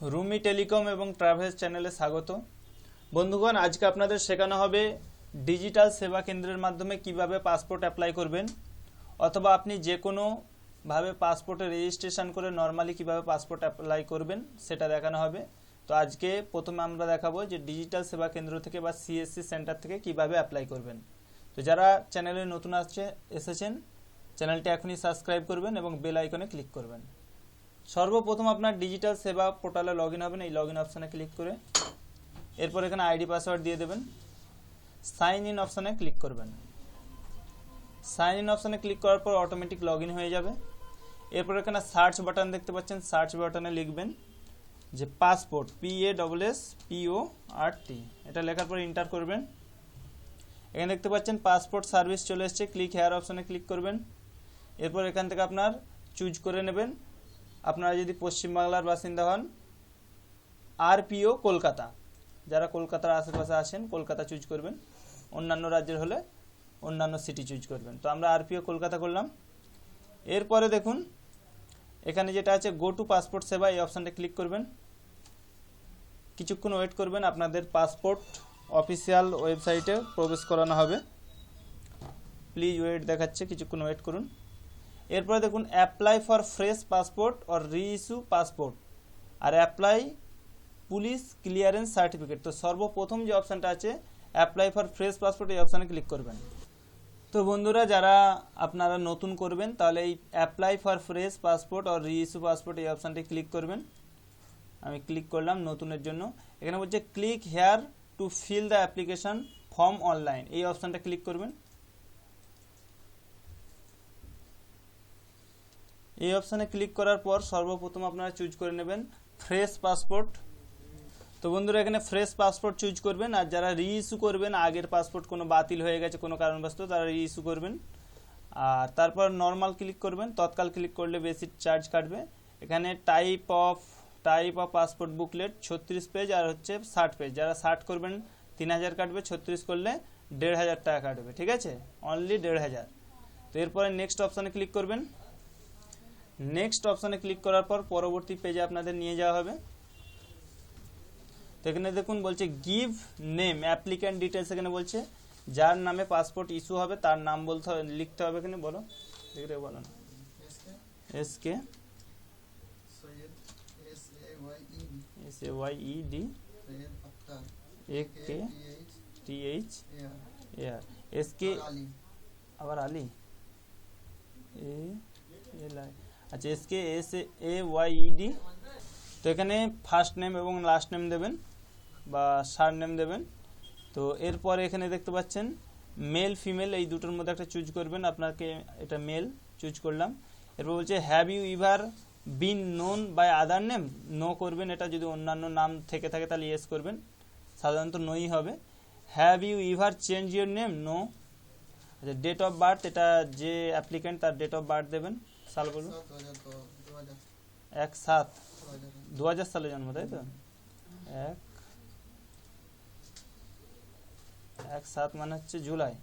Rumi telecom এবং travels চ্যানেলে স্বাগত। বন্ধুগণ, আজকে আপনাদের শেখানো হবে ডিজিটাল সেবা কেন্দ্রের মাধ্যমে কীভাবে পাসপোর্ট অ্যাপ্লাই করবেন অথবা আপনি যে কোনো ভাবে পাসপোর্টে রেজিস্ট্রেশন করে নর্মালি কীভাবে পাসপোর্ট অ্যাপ্লাই করবেন সেটা দেখানো হবে। তো আজকে প্রথমে আমরা দেখাবো যে ডিজিটাল সেবা কেন্দ্র থেকে বা সিএসসি সেন্টার থেকে কীভাবে অ্যাপ্লাই করবেন। তো যারা চ্যানেলে নতুন আসছে, এসেছেন চ্যানেলটি এখনই সাবস্ক্রাইব করবেন এবং বেল আইকনে ক্লিক করবেন। সর্বপ্রথম আপনার ডিজিটাল সেবা পোর্টালে লগ ইন হবেন, এই লগ ইন অপশানে ক্লিক করে। এরপর এখানে আইডি পাসওয়ার্ড দিয়ে দেবেন। সাইন ইন অপশানে ক্লিক করবেন। সাইন ইন অপশানে ক্লিক করার পর অটোমেটিক লগ হয়ে যাবে। এরপর এখানে সার্চ বাটন দেখতে পাচ্ছেন সার্চ বাটনে লিখবেন যে passport P A double S P O R T এটা লেখার পর ইন্টার করবেন। এখানে দেখতে পাচ্ছেন পাসপোর্ট সার্ভিস চলে এসেছে ক্লিক হেয়ার অপশানে ক্লিক করবেন। এরপর এখান থেকে আপনার চুজ করে নেবেন। আপনারা যদি পশ্চিমবাংলার বাসিন্দা হন, আরপিও কলকাতা। যারা কলকাতার আশেপাশে আছেন, কলকাতা চুজ করবেন। অন্যান্য রাজ্যের হলে অন্যান্য সিটি চুজ করবেন। তো আমরা আরপিও কলকাতা করলাম। এরপরে দেখুন, এখানে যেটা আছে গো টু পাসপোর্ট সেবা, এই অপশানটা ক্লিক করবেন। কিছুক্ষণ ওয়েট করবেন, আপনাদের পাসপোর্ট অফিসিয়াল ওয়েবসাইটে প্রবেশ করানো হবে। প্লিজ ওয়েট দেখাচ্ছে, কিছুক্ষণ ওয়েট করুন। এরপরে দেখুন apply for fresh passport or reissue passport R apply police clearance certificate তো সর্বপ্রথম যে অপশানটা আছে অ্যাপ্লাই ফর ফ্রেশ পাসপোর্ট এই অপশানে ক্লিক করবেন। তো বন্ধুরা, যারা আপনারা নতুন করবেন, তাহলে এই apply for fresh passport or reissue passport এই অপশানটি ক্লিক করবেন। আমি ক্লিক করলাম নতুনের জন্য। এখানে বলছে click here to fill the application form online এই অপশানটা ক্লিক করবেন। এই অপশানে ক্লিক করার পর সর্বপ্রথম আপনারা চুজ করে নেবেন ফ্রেশ পাসপোর্ট তো বন্ধুরা, এখানে ফ্রেশ পাসপোর্ট চুজ করবেন আর যারা রিইস্যু করবেন, আগের পাসপোর্ট কোনো বাতিল হয়ে গেছে, কোনো কারণবশত তারা রিইস্যু করবেন। আর তারপর নর্মাল ক্লিক করবেন, তৎকাল ক্লিক করলে বেশি চার্জ কাটবে। এখানে type of type of passport booklet ছত্রিশ পেজ আর হচ্ছে ষাট পেজ যারা ষাট করবেন, তিন হাজার কাটবে, ছত্রিশ করলে দেড় হাজার টাকা কাটবে, ঠিক আছে? অনলি দেড় হাজার। তো এরপরে নেক্সট অপশানে ক্লিক করবেন নেক্সট অপশানে ক্লিক করার পর পরবর্তী পেজে আপনাদের নিয়ে যাওয়া হবে। তো এখানে দেখুন বলছে গিভ নেম অ্যাপ্লিক্যান্ট ডিটেলস এখানে বলছে। যার নামে পাসপোর্ট ইস্যু হবে তার নাম বলতে লিখতে হবে এখানে বলো। দেখে বলো না। S K S A Y E D A K T H A R S K আবার আলী। এ এল আই আচ্ছা S K S A Y D তো এখানে ফার্স্ট নেম এবং লাস্ট নেম দেবেন বা সার নেম দেবেন। তো এরপর এখানে দেখতে পাচ্ছেন মেল ফিমেল এই দুটোর মধ্যে একটা চুজ করবেন। আপনাকে এটা মেল চুজ করলাম। এরপর বলছে have you ever been known by other name no করবেন, এটা যদি অন্যান্য নাম থেকে থাকে তাহলে ইয়েস করবেন। সাধারণত নোই হবে। Have you ever change your name no আচ্ছা ডেট অফ বার্থ এটা যে অ্যাপ্লিক্যান্ট তার ডেট অফ বার্থ দেবেন। সাল বলুন। দু হাজার দু এক সাত। দু হাজার। সালে জন্ম তাই তো? এক এক সাত মানে হচ্ছে জুলাই।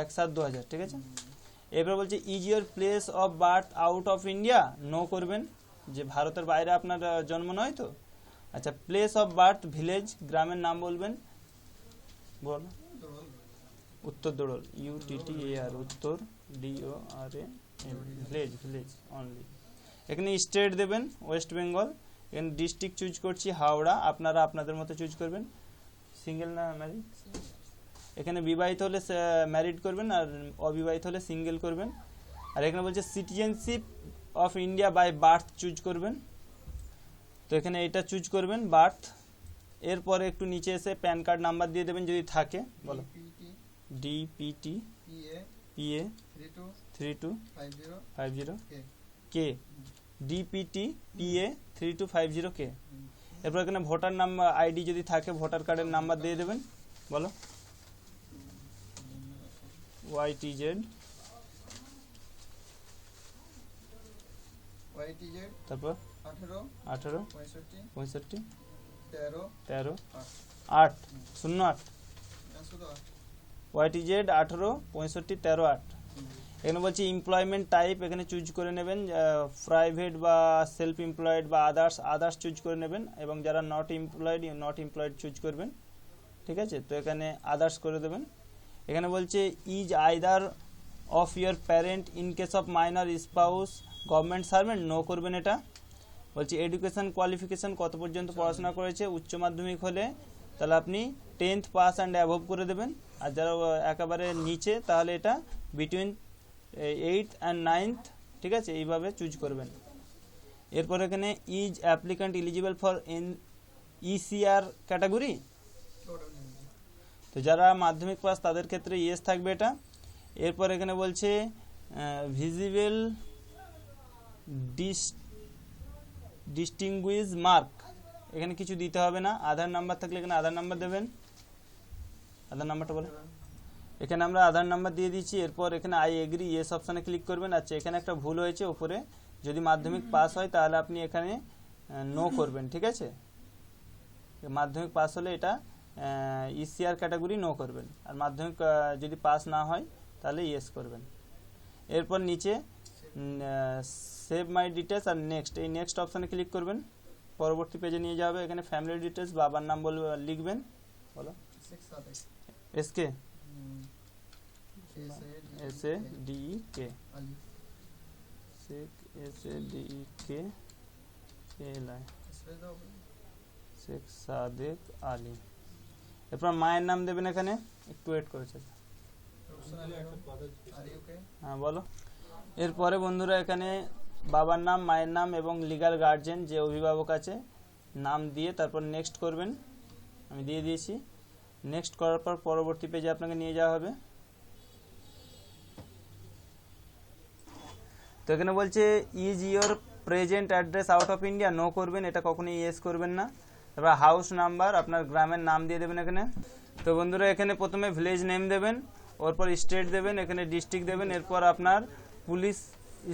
এক সাত দু হাজার ঠিক আছে? এরপর বলছে is your place of birth out of India no করবেন যে ভারতের বাইরে আপনার জন্ম নয় তো? আচ্ছা প্লেস অফ বার্থ ভিলেজ গ্রামের নাম বলবেন। বল। উত্তর দোড়ল ইউ টি টি এ আর উত্তর। D O R A village village only এখানে স্টেট দেবেন ওয়েস্ট বেঙ্গল এখানে ডিস্ট্রিক্ট চুজ করছি হাওড়া আপনারা আপনাদের মতো চুজ করবেন। সিঙ্গেল না ম্যারিড এখানে বিবাহিত হলে ম্যারিড করবেন আর অবিবাহিত হলে সিঙ্গেল করবেন। আর এখানে বলছে citizenship of India by birth choose করবেন। তো এখানে এটা চুজ করবেন বার্থ এরপরে একটু নিচে এসে প্যান কার্ড নাম্বার দিয়ে দেবেন যদি থাকে বলো। PT DPT PA three two five zero K. DPT PA three two five zero K. এরপর এখানে ভোটার নাম্বার আইডি যদি থাকে ভোটার কার্ডের নাম্বার দিয়ে দেবেন। বলো। ওয়াই টি জেড তারপর? আঠেরো পঁয়ষট্টি তেরো তেরো আট। শূন্য আট। না, শুধু আট ওয়াই টি জেড আঠেরো পঁয়ষট্টি তেরো আট। এখানে বলছি এমপ্লয়মেন্ট টাইপ এখানে চুজ করে নেবেন প্রাইভেট বা সেলফ এমপ্লয়েড বা আদার্স আদার্স চুজ করে নেবেন এবং যারা not employed not employed choose করবেন। ঠিক আছে? তো এখানে আদার্স করে দেবেন। এখানে বলছে is either of your parent in case of minor spouse government servant no করবেন এটা। বলছি এডুকেশন কোয়ালিফিকেশন কত পর্যন্ত পড়াশোনা করেছে? উচ্চ মাধ্যমিক হলে তাহলে আপনি টেন্থ পাস অ্যান্ড অ্যাভভ করে দেবেন। আর যারা একেবারে নিচে, তাহলে এটা বিটুইন এইট অ্যান্ড নাইনথ ঠিক আছে? এইভাবে চুজ করবেন। এরপর এখানে is applicant eligible for an ECR category. তো যারা মাধ্যমিক পাস তাদের ক্ষেত্রে ইয়েস থাকবে এটা। এরপর এখানে বলছে ভিজিবল ডিস ডিস্টিংগুইজ মার্ক এখানে কিছু দিতে হবে না। আধার নাম্বার থাকলে এখানে আধার নাম্বার দেবেন। আধার নাম্বারটা বলে এখানে আমরা আধার নাম্বার দিয়ে দিচ্ছি এরপর এখানে আই এগ্রি ইয়েস অপশানে ক্লিক করবেন। আচ্ছা এখানে একটা ভুল হয়েছে ওপরে যদি মাধ্যমিক পাস হয়, তাহলে আপনি এখানে নো করবেন, ঠিক আছে? মাধ্যমিক পাস হলে এটা ইসিআর ক্যাটাগরি নো করবেন। আর মাধ্যমিক যদি পাস না হয়, তাহলে ইয়েস করবেন। এরপর নিচে সেভ মাই ডিটেলস আর নেক্সট এই নেক্সট অপশানে ক্লিক করবেন। পরবর্তী পেজে নিয়ে যাবে এখানে ফ্যামিলি ডিটেলস বাবার নাম বল লিখবেন। বলো। S K. S A D S A D K. Sheikh S A D K L I Sheikh Sadek Ali এরপর মায়ের নাম দেবেন এখানে একটু ওয়েট করেছে? হ্যাঁ বলো এরপরে বন্ধুরা এখানে বাবার নাম, মায়ের নাম এবং লিগাল গার্জেন যে অভিভাবক আছে, নাম দিয়ে তারপর নেক্সট করবেন আমি দিয়ে দিয়েছি নেক্সট করার পর পরবর্তী পেজে আপনাকে নিয়ে যাওয়া হবে। তো এখানে বলছে is your present address out of India no করবেন, এটা কখনোই ইয়েস করবেন না। তারপর হাউস নাম্বার আপনার গ্রামের নাম দিয়ে দেবেন এখানে। তো বন্ধুরা, এখানে প্রথমে ভিলেজ নেম দেবেন, ওরপর স্টেট দেবেন, এখানে ডিস্ট্রিক্ট দেবেন, এরপর আপনার পুলিশ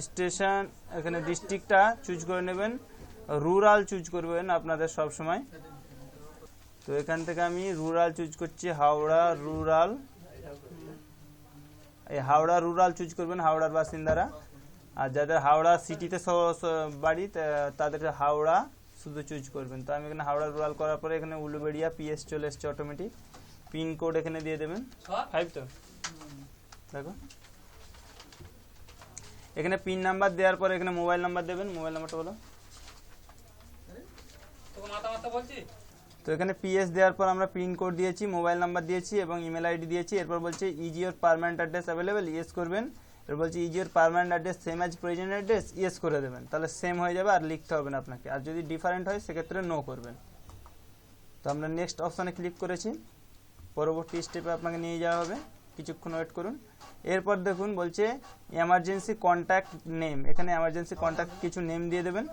স্টেশন এখানে ডিস্ট্রিক্টটা চুজ করে নেবেন। রুরাল চুজ করবেন আপনাদের সব সময় তো এখান থেকে আমি রুরাল চুজ করছি হাওড়া রুরাল এই হাওড়া রুরাল চুজ করবেন হাওড়ার বাসিন্দারা। আর যাদের হাওড়া সিটিতে বাড়ি তা- তাদের হাওড়া শুধু চুজ করবেন। তো আমি এখানে হাওড়া রুরাল করার পরে এখানে উলুবেড়িয়া পিএস চলে এসছে অটোমেটিক পিনকোড এখানে দিয়ে দেবেন। ফাইভ তো। দেখো। এখানে পিন নাম্বার দেওয়ার পরে এখানে মোবাইল নাম্বার দেবেন। মোবাইল নাম্বারটা বলো। মাথা মাথা বলছি? তো এখানে পিএস দেওয়ার পর আমরা পিন কোড দিয়েছি মোবাইল নাম্বার দিয়েছি এবং ইমেল আইডি দিয়েছি। এরপর বলছে is your permanent address available yes করবেন। এরপর বলছে is your permanent address same as present address yes করে দেবেন। তাহলে সেম হয়ে যাবে আর লিখতে হবে না আপনাকে। আর যদি ডিফারেন্ট হয়, সেক্ষেত্রে নো করবেন। তো আমরা নেক্সট অপশানে ক্লিক করেছি। পরবর্তী স্টেপে আপনাকে নিয়ে যাওয়া হবে। কিছুক্ষণ ওয়েট করুন। এরপর দেখুন বলছে এমার্জেন্সি কন্ট্যাক্ট নেম এখানে এমার্জেন্সি কন্ট্যাক্ট কিছু নেম দিয়ে দেবেন।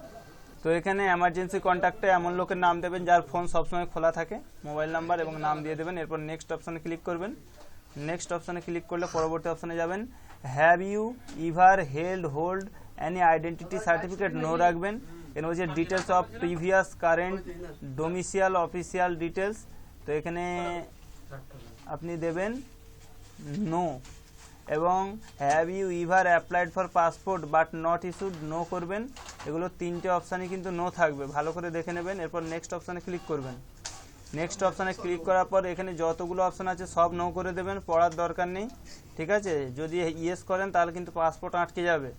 তো এখানে এমার্জেন্সি কন্ট্যাক্টে এমন লোকের নাম দেবেন যার ফোন সবসময় খোলা থাকে মোবাইল নাম্বার এবং নাম দিয়ে দেবেন। এরপর নেক্সট অপশানে ক্লিক করবেন। নেক্সট অপশানে ক্লিক করলে পরবর্তী অপশানে যাবেন। Have you ever held hold any identity certificate no রাখবেন। এর হচ্ছে details of previous current domicile official details তো এখানে আপনি দেবেন নো এবং have you ever applied for passport but not issued no করবেন। এগুলো তিনটে অপশানই কিন্তু নো থাকবে। ভালো করে দেখে নেবেন। এরপর নেক্সট অপশানে ক্লিক করবেন। নেক্সট অপশানে ক্লিক করার পর এখানে যতগুলো অপশান আছে সব নো করে দেবেন। পড়ার দরকার নেই। ঠিক আছে? যদি ইয়েস করেন তাহলে কিন্তু পাসপোর্ট আটকে যাবে।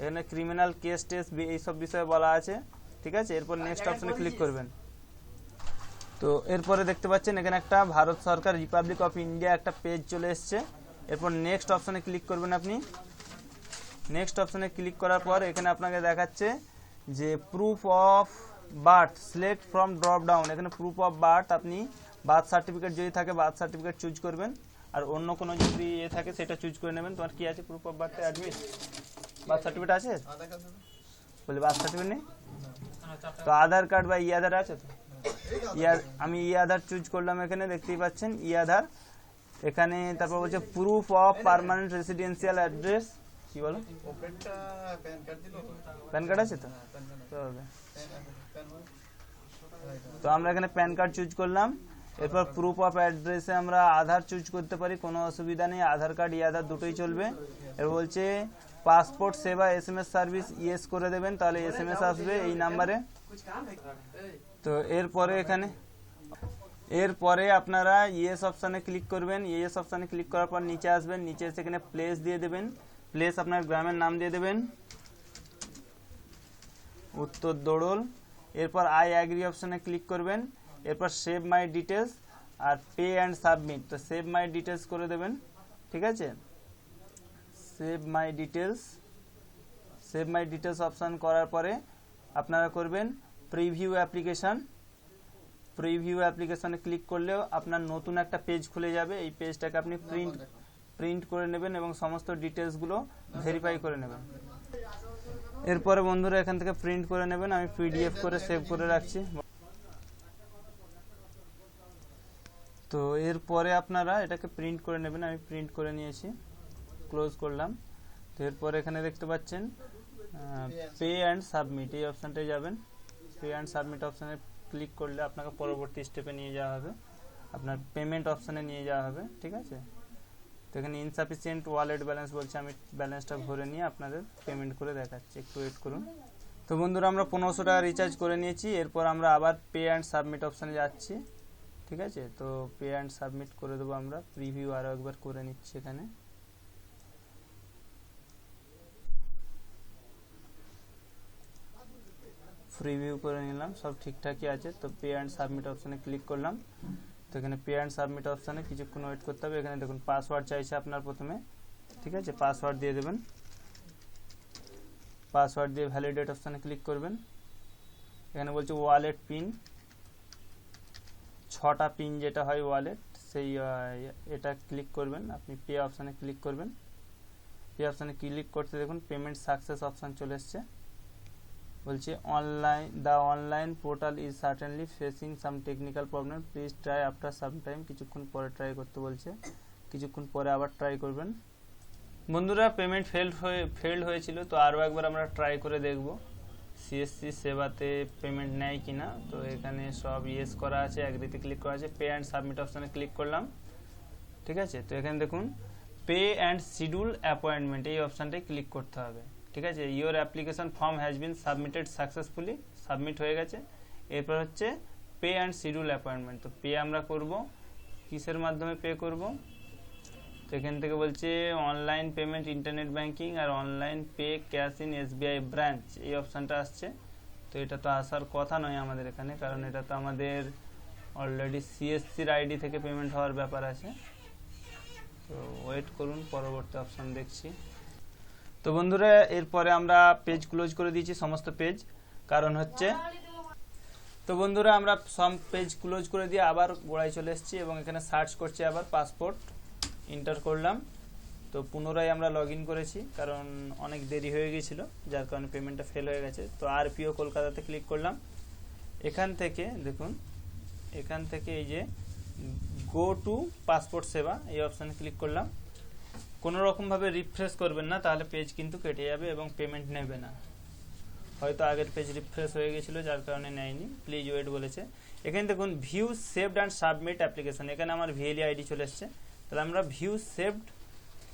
এখানে ক্রিমিনাল কেস টেস এইসব বিষয়ে বলা আছে। ঠিক আছে? এরপর নেক্সট অপশানে ক্লিক করবেন। তো এরপরে দেখতে পাচ্ছেন এখানে একটা ভারত সরকার রিপাবলিক অফ ইন্ডিয়া একটা পেজ চলে এসছে। এরপর নেক্সট অপশানে ক্লিক করবেন আপনি। নেক্সট অপশানে ক্লিক করার পর এখানে আপনাকে দেখাচ্ছে যে proof of birth select from dropdown এখানে প্রুফ অফ বার্থ আপনি বার্থ সার্টিফিকেট যদি থাকে বার্থ সার্টিফিকেট চুজ করবেন। আর অন্য কোনো যদি ইয়ে থাকে সেটা চুজ করে নেবেন। তোমার কি আছে প্রুফ অফ বার্থে অ্যাডমিট বার্থ সার্টিফিকেট আছে? বলে বার্থ সার্টিফিকেট নেই? তো আধার কার্ড বা ই আধার আছে তো? কার্ড। আমি ই আধার চুজ করলাম এখানে দেখতেই পাচ্ছেন ই আধার এখানে তারপর বলছে proof of permanent residential address কি বলো? প্যান কার্ড আছে তো? হ্যাঁ। তো আমরা এখানে প্যান কার্ড চুজ করলাম। এরপর প্রুফ অফ অ্যাড্রেসে আমরা আধার চুজ করতে পারি কোনো অসুবিধা নেই। আধার কার্ড ই আধার দুটোই চলবে। এর বলছে passport Seva S M S service yes করে দেবেন তাহলে এস এম এস আসবে এই নাম্বারে তো এরপরে এখানে এরপরে আপনারা ইয়েস অপশানে ক্লিক করবেন। ইয়েস অপশানে ক্লিক করার পর নিচে আসবেন। নিচে এসে এখানে প্লেস দিয়ে দেবেন। প্লেস আপনার গ্রামের নাম দিয়ে দেবেন। উত্তর দোড়ল। এরপর আই অ্যাগ্রি অপশানে ক্লিক করবেন। এরপর সেভ মাই ডিটেলস আর পে অ্যান্ড সাবমিট তো সেভ মাই ডিটেলস করে দেবেন। ঠিক আছে? Save my details save my details option করার পরে আপনারা করবেন প্রিভিউ অ্যাপ্লিকেশান প্রিভিউ অ্যাপ্লিকেশানে ক্লিক করলেও আপনার নতুন একটা পেজ খুলে যাবে। এই পেজটাকে আপনি প্রিন্ট প্রিন্ট করে নেবেন এবং সমস্ত ডিটেলসগুলো ভেরিফাই করে নেবেন। এরপরে বন্ধুরা এখান থেকে প্রিন্ট করে নেবেন। আমি পিডিএফ করে সেভ করে রাখছি। তো এরপরে আপনারা এটাকে প্রিন্ট করে নেবেন। আমি প্রিন্ট করে নিয়েছি। ক্লোজ করলাম। তো এরপরে এখানে দেখতে পাচ্ছেন পে অ্যান্ড সাবমিট এই অপশানটায় যাবেন। পে অ্যান্ড সাবমিট অপশানে ক্লিক করলে আপনাকে পরবর্তী স্টেপে নিয়ে যাওয়া হবে। আপনার পেমেন্ট অপশানে নিয়ে যাওয়া হবে, ঠিক আছে? তো এখানে ইনসাফিসিয়েন্ট ওয়ালেট ব্যালেন্স বলছে, আমি ব্যালেন্সটা ভরে নিয়ে আপনাদের পেমেন্ট করে দেখাচ্ছি, একটু ওয়েট করুন। তো বন্ধুরা, আমরা পনেরোশো টাকা রিচার্জ করে নিয়েছি, এরপর আমরা আবার পে অ্যান্ড সাবমিট অপশানে যাচ্ছি, ঠিক আছে? তো পে অ্যান্ড সাবমিট করে দেবো আমরা প্রিভিউ আরও একবার করে নিচ্ছি এখানে। প্রিভিউ করে নিলাম, সব ঠিকঠাকই আছে। তো পে অ্যান্ড সাবমিট অপশানে ক্লিক করলাম। তো এখানে পে অ্যান্ড সাবমিট অপশানে কিছুক্ষণ ওয়েট করতে হবে। এখানে দেখুন পাসওয়ার্ড চাইছে আপনার প্রথমে। ঠিক আছে? পাসওয়ার্ড দিয়ে দেবেন। পাসওয়ার্ড দিয়ে ভ্যালিডেট অপশানে ক্লিক করবেন। এখানে বলছে ওয়ালেট পিন ছটা পিন যেটা হয় ওয়ালেট সেই এটা ক্লিক করবেন। আপনি পে অপশানে ক্লিক করবেন। পে অপশানে ক্লিক করতে দেখুন পেমেন্ট সাকসেস অপশান চলে এসছে। বলছে online the online portal is certainly facing some technical problem please try after some time কিছুক্ষণ পরে ট্রাই করতে বলছে। কিছুক্ষণ পরে আবার ট্রাই করবেন। বন্ধুরা পেমেন্ট ফেল্ড হয়ে ফেল্ড হয়েছিল, তো আরও একবার আমরা ট্রাই করে দেখব। সিএসসি সেবাতে পেমেন্ট নেয় কিনা, তো এখানে সব ইয়েস করা আছে অ্যাগ্রিতে ক্লিক করা আছে। পে অ্যান্ড সাবমিট অপশানে ক্লিক করলাম। ঠিক আছে? তো এখানে দেখুন পে অ্যান্ড শিডিউল অ্যাপয়েন্টমেন্ট এই অপশানটায় ক্লিক করতে হবে। ঠিক আছে? Your application form has been submitted successfully submit হয়ে গেছে। এরপর হচ্ছে পে অ্যান্ড শিডিউল অ্যাপয়েন্টমেন্ট তো পে আমরা করব, কিসের মাধ্যমে পে করব? তো এখান থেকে বলছে online payment internet banking R online pay cash in SBI branch এই অপশানটা আসছে। তো এটা তো আসার কথা নয় আমাদের এখানে, কারণ এটা তো আমাদের অলরেডি সিএসসির আইডি থেকে পেমেন্ট হওয়ার ব্যাপার আছে। তো ওয়েট করুন, পরবর্তী অপশান দেখছি। তো বন্ধুরা, এরপরে আমরা পেজ ক্লোজ করে দিয়েছি সমস্ত পেজ কারণ হচ্ছে, তো বন্ধুরা, আমরা সব পেজ ক্লোজ করে দিয়ে আবার গোড়ায় চলে এসেছি এবং এখানে সার্চ করছি আবার পাসপোর্ট ইন্টার করলাম। তো পুনরায় আমরা লগ করেছি, কারণ অনেক দেরি হয়ে গিয়েছিল যার কারণে পেমেন্টটা ফেল হয়ে গেছে। তো আরপিও কলকাতাতে ক্লিক করলাম। এখান থেকে, দেখুন, এখান থেকে এই যে গো টু পাসপোর্ট সেবা, এই অপশানে ক্লিক করলাম। কোনো রকমভাবে রিফ্রেশ করবেন না, তাহলে পেজ কিন্তু কেটে যাবে এবং পেমেন্ট নেবে না। হয়তো আগের পেজ রিফ্রেশ হয়ে গেছিল, যার কারণে নেয়নি। প্লিজ ওয়েট বলেছে। এখানে দেখুন view saved and submit application এখানে আমার ভিএলই আইডি চলে এসছে। তাহলে আমরা ভিউ সেভড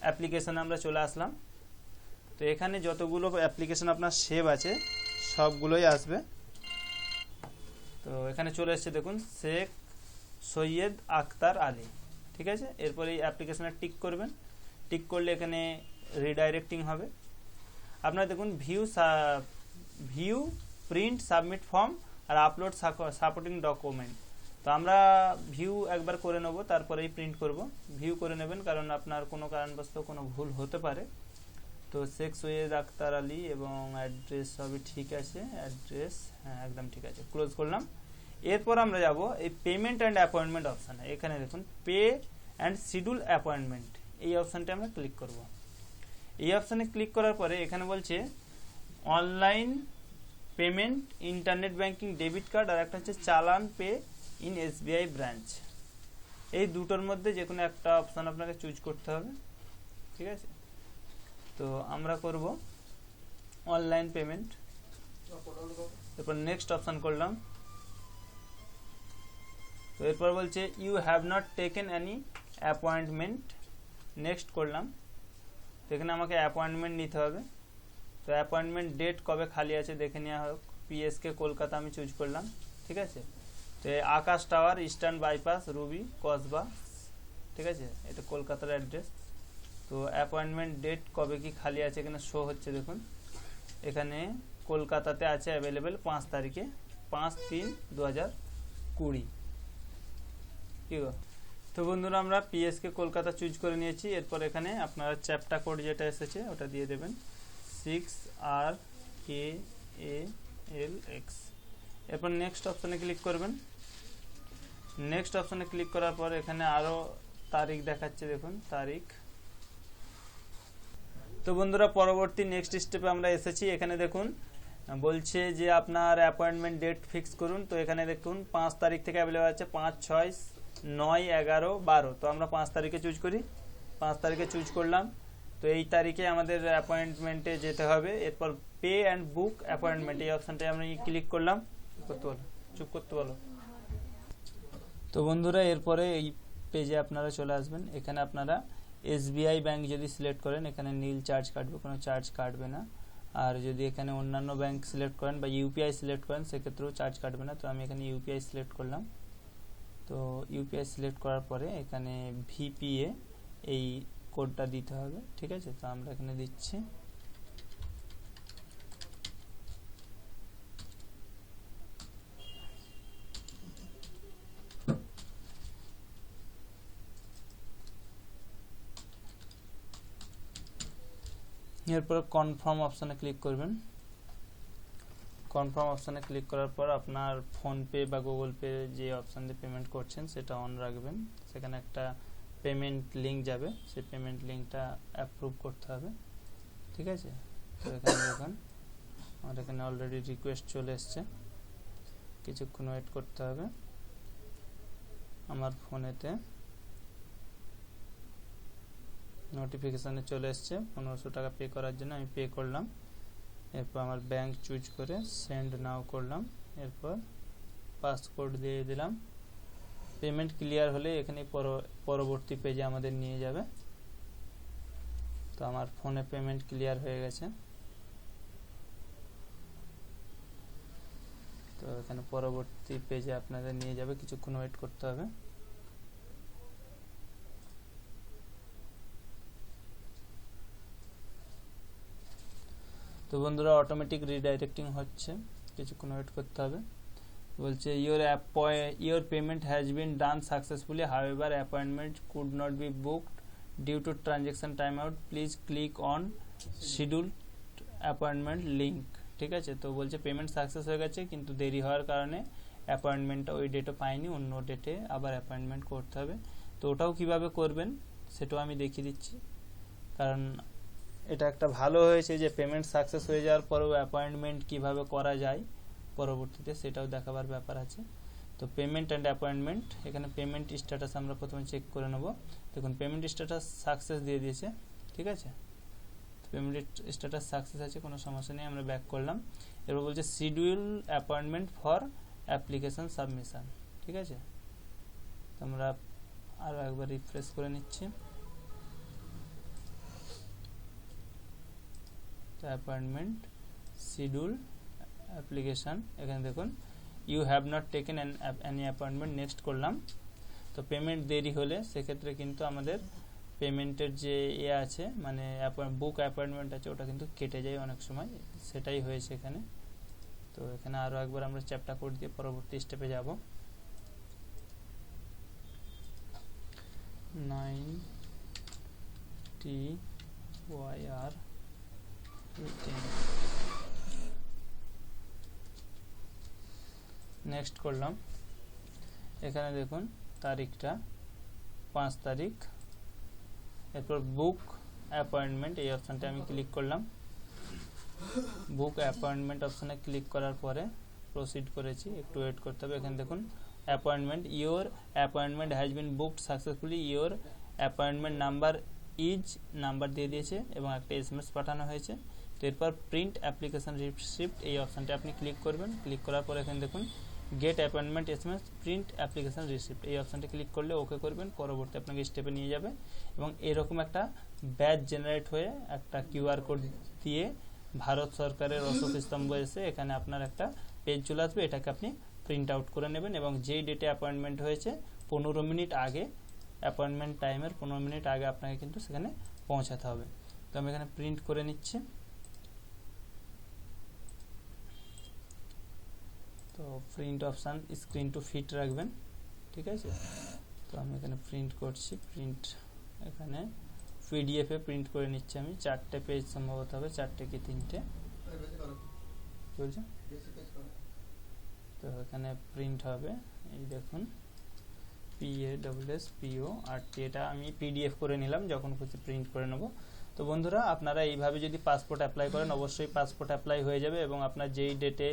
অ্যাপ্লিকেশনে আমরা চলে আসলাম। তো এখানে যতগুলো অ্যাপ্লিকেশন আপনার সেভ আছে, সবগুলোই আসবে। তো এখানে চলে এসছে দেখুন, শেখ সৈয়দ আখতার আলী। ঠিক আছে? এরপর এই অ্যাপ্লিকেশনে টিক করবেন। টিক করলে এখানে রিডাইরেক্টিং হবে। আপনারা দেখুন view view print submit form আর আপলোড সাপোর্টিং ডকুমেন্ট তো আমরা ভিউ একবার করে নেব, তারপরেই প্রিন্ট করব। ভিউ করে নেবেন, কারণ আপনার কোনো কারণবশত কোনো ভুল হতে পারে। তো শেখ সৈয়দ আখতার আলী এবং অ্যাড্রেস সবই ঠিক আছে। অ্যাড্রেস হ্যাঁ একদম ঠিক আছে। ক্লোজ করলাম। এরপর আমরা যাব এই পেমেন্ট অ্যান্ড অ্যাপয়েন্টমেন্ট অপশানে এখানে দেখুন পে অ্যান্ড শিডিউল অ্যাপয়েন্টমেন্ট এই অপশানটা আমরা ক্লিক করব। এই অপশানে ক্লিক করার পরে এখানে বলছে online payment internet banking debit card আর একটা হচ্ছে চালান পে ইন এসবিআই ব্রাঞ্চ এই দুটোর মধ্যে যে কোনো একটা অপশান আপনাকে চুজ করতে হবে, ঠিক আছে? তো আমরা করব অনলাইন পেমেন্ট এরপর নেক্সট অপশান করলাম। তো এরপর বলছে you have not taken any appointment next করলাম। তো এখানে আমাকে অ্যাপয়েন্টমেন্ট নিতে হবে। তো অ্যাপয়েন্টমেন্ট ডেট কবে খালি আছে দেখে নেওয়া হোক। পিএসকে কলকাতা আমি চুজ করলাম, ঠিক আছে? তো Akash tower eastern bypass Ruby Kasba, ঠিক আছে? এটা কলকাতার অ্যাড্রেস তো অ্যাপয়েন্টমেন্ট ডেট কবে কি খালি আছে এখানে শো হচ্ছে, দেখুন। এখানে কলকাতাতে আছে অ্যাভেলেবেল পাঁচ তারিখে, পাঁচ তিন দু হাজার কুড়ি। কি গো? তো বন্ধুরা, আমরা পিএসকে কলকাতা চুজ করে নিয়েছি। এরপর এখানে আপনারা চ্যাপ্টা কোড যেটা এসেছে, ওটা দিয়ে দেবেন। Six R K A L X এরপর নেক্সট অপশানে ক্লিক করবেন। নেক্সট অপশানে ক্লিক করার পর এখানে আরও তারিখ দেখাচ্ছে, দেখুন, তারিখ। তো বন্ধুরা, পরবর্তী নেক্সট স্টেপে আমরা এসেছি। এখানে দেখুন, বলছে যে আপনার অ্যাপয়েন্টমেন্ট ডেট ফিক্স করুন। তো এখানে দেখুন, পাঁচ তারিখ থেকে অ্যাভেলেবল আছে, পাঁচ, ছয় নয় এগারো বারো। তো আমরা পাঁচ তারিখে চুজ করি। পাঁচ তারিখে চুজ করলাম। তো এই তারিখে আমাদের অ্যাপয়েন্টমেন্টে যেতে হবে। এরপর পে অ্যান্ড বুক অ্যাপয়েন্টমেন্ট এই অপশানটায় আমি ক্লিক করলাম। করতে বলো। চুপ করতে বলো। তো বন্ধুরা, এরপরে এই পেজে আপনারা চলে আসবেন। এখানে আপনারা এসবিআই ব্যাংক যদি সিলেক্ট করেন, এখানে নীল চার্জ কাটবে, কোনো চার্জ কাটবে না। আর যদি এখানে অন্যান্য ব্যাংক সিলেক্ট করেন বা ইউপিআই সিলেক্ট করেন, সেক্ষেত্রেও চার্জ কাটবে না। তো আমি এখানে ইউপিআই সিলেক্ট করলাম। তো ইউপিআই সিলেক্ট করার পরে এখানে ভিপিএ এই কোডটা দিতে হবে, ঠিক আছে? তো আমরা এখানে দিচ্ছি। এরপর কনফার্ম অপশানে ক্লিক করবেন। কনফার্ম অপশানে ক্লিক করার পর আপনার ফোনপে বা গুগল পে যে অপশান দিয়ে পেমেন্ট করছেন, সেটা অন রাখবেন। সেখানে একটা পেমেন্ট লিঙ্ক যাবে। সেই পেমেন্ট লিঙ্কটা অ্যাপ্রুভ করতে হবে। ঠিক আছে? তো এখানে আমার এখানে অলরেডি রিকোয়েস্ট চলে এসছে। কিছুক্ষণ ওয়েট করতে হবে। আমার ফোনেতে নোটিফিকেশানে চলে এসছে। পনেরোশো টাকা পে করার জন্য আমি পে করলাম। এরপর আমার ব্যাংক চুজ করে সেন্ড নাও করলাম। এরপর পাসকোড দিয়ে দিলাম। পেমেন্ট ক্লিয়ার হলে এখানে পরবর্তী পেজে আমাদের নিয়ে যাবে। তো আমার ফোনে পেমেন্ট ক্লিয়ার হয়ে গেছে। তো এখানে পরবর্তী পেজে আপনাদের নিয়ে যাবে। কিছুক্ষণ ওয়েট করতে হবে। তো বন্ধুরা অটোমেটিক রিডাইরেক্টিং হচ্ছে, কিছুক্ষণ ওয়েট করতে হবে। বলছে your your payment has been done successfully however appointment could not be booked due to transaction time out please click on schedule appointment link ঠিক আছে? তো বলছে পেমেন্ট সাকসেস হয়ে গেছে, কিন্তু দেরি হওয়ার কারণে অ্যাপয়েন্টমেন্টটা ওই ডেটে পাইনি, অন্য ডেটে আবার অ্যাপয়েন্টমেন্ট করতে হবে। তো ওটাও কীভাবে করবেন, সেটাও আমি দেখিয়ে দিচ্ছি। কারণ এটা একটা ভালো হয়েছে যে পেমেন্ট সাকসেস হয়ে যাওয়ার পরেও অ্যাপয়েন্টমেন্ট কীভাবে করা যায় পরবর্তীতে সেটাও দেখাবার ব্যাপার আছে। তো পেমেন্ট অ্যান্ড অ্যাপয়েন্টমেন্ট এখানে পেমেন্ট স্ট্যাটাস আমরা প্রথমে চেক করে নেব। দেখুন পেমেন্ট স্ট্যাটাস সাকসেস দিয়ে দিয়েছে, ঠিক আছে? পেমেন্ট স্ট্যাটাস সাকসেস আছে, কোনো সমস্যা নেই, আমরা ব্যাক করলাম। এবার বলছে schedule appointment for application submission ঠিক আছে? আমরা আরও একবার রিফ্রেশ করে নিচ্ছি। অ্যাপয়েন্টমেন্ট শিডিউল অ্যাপ্লিকেশান এখানে দেখুন you have not taken any appointment next করলাম। তো পেমেন্ট দেরি হলে সেক্ষেত্রে কিন্তু আমাদের পেমেন্টের যে এ আছে মানে বুক অ্যাপয়েন্টমেন্ট আছে, ওটা কিন্তু কেটে যায় অনেক সময়, সেটাই হয়েছে এখানে। তো এখানে আরও একবার আমরা চ্যাপ্টার কোড দিয়ে পরবর্তী স্টেপে যাব। Nine T Y R next করলাম। এখানে দেখুন তারিখটা, পাঁচ তারিখ। এরপর বুক অ্যাপয়েন্টমেন্ট এই অপশানটা আমি ক্লিক করলাম। বুক অ্যাপয়েন্টমেন্ট অপশানে ক্লিক করার পরে প্রসিড করেছি। একটু ওয়েট করতে হবে। এখানে দেখুন appointment your appointment has been booked successfully your appointment number is number দিয়ে দিয়েছে এবং একটা এস পাঠানো হয়েছে। তো এরপর প্রিন্ট অ্যাপ্লিকেশন রিসিপ্ট এই অপশানটা আপনি ক্লিক করবেন। ক্লিক করার পর এখানে দেখুন get appointment SMS print application receipt এই অপশানটা ক্লিক করলে ওকে করবেন, পরবর্তী আপনাকে স্টেপে নিয়ে যাবে এবং এরকম একটা ব্যাচ জেনারেট হয়ে একটা কিউআর কোড দিয়ে ভারত সরকারের অশোক স্তম্ভ এসে এখানে আপনার একটা পেজ চলে আসবে। এটাকে আপনি প্রিন্ট আউট করে নেবেন এবং যেই ডেটে অ্যাপয়েন্টমেন্ট হয়েছে, পনেরো মিনিট আগে অ্যাপয়েন্টমেন্ট টাইমের পনেরো মিনিট আগে আপনাকে কিন্তু সেখানে পৌঁছাতে হবে। তো আমি এখানে প্রিন্ট করে নিচ্ছি। তো print option screen to fit রাখবেন, ঠিক আছে? তো আমি এখানে প্রিন্ট করছি প্রিন্ট এখানে পিডিএফে প্রিন্ট করে নিচ্ছি আমি। চারটে পেজ সম্ভবত হবে, চারটে কি তিনটে? করো তো এখানে প্রিন্ট হবে, এই দেখুন। P A double S P O R এটা আমি পিডিএফ করে নিলাম, যখন খুশি প্রিন্ট করে নেব। তো বন্ধুরা, আপনারা এইভাবে যদি পাসপোর্ট অ্যাপ্লাই করেন, অবশ্যই পাসপোর্ট অ্যাপ্লাই হয়ে যাবে এবং আপনার যেই ডেটে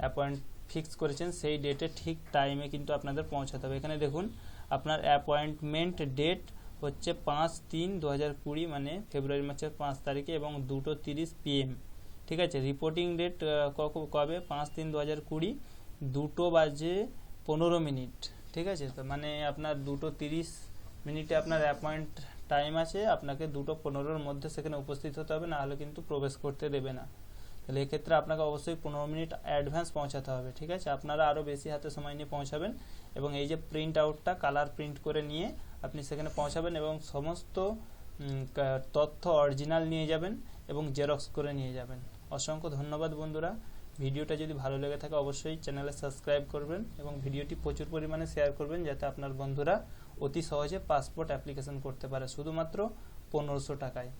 অ্যাপয়েন্ট ফিক্স করেছেন, সেই ডেটে ঠিক টাইমে কিন্তু আপনাদের পৌঁছাতে হবে। এখানে দেখুন, আপনার অ্যাপয়েন্টমেন্ট ডেট হচ্ছে পাঁচ তিন দু হাজার মানে ফেব্রুয়ারি মাসের পাঁচ তারিখে এবং দুটো তিরিশ পিএম ঠিক আছে? রিপোর্টিং ডেট কবে? পাঁচ তিন দু হাজার কুড়ি, দুটো বাজে পনেরো মিনিট। ঠিক আছে? তো মানে আপনার দুটো তিরিশ মিনিটে আপনার অ্যাপয়েন্ট টাইম আছে, আপনাকে দুটো পনেরোর মধ্যে সেখানে উপস্থিত হতে হবে না হলে কিন্তু প্রবেশ করতে দেবে না। তাহলে এক্ষেত্রে আপনাকে অবশ্যই পনেরো মিনিট অ্যাডভান্স পৌঁছাতে হবে, ঠিক আছে? আপনারা আরও বেশি হাতে সময় নিয়ে পৌঁছাবেন এবং এই যে প্রিন্ট আউটটা কালার প্রিন্ট করে নিয়ে আপনি সেখানে পৌঁছাবেন এবং সমস্ত তথ্য অরিজিনাল নিয়ে যাবেন এবং জেরক্স করে নিয়ে যাবেন। অসংখ্য ধন্যবাদ বন্ধুরা। ভিডিওটা যদি ভালো লেগে থাকে, অবশ্যই চ্যানেলে সাবস্ক্রাইব করবেন এবং ভিডিওটি প্রচুর পরিমাণে শেয়ার করবেন যাতে আপনার বন্ধুরা অতি সহজে পাসপোর্ট অ্যাপ্লিকেশন করতে পারে শুধুমাত্র পনেরোশো টাকায়।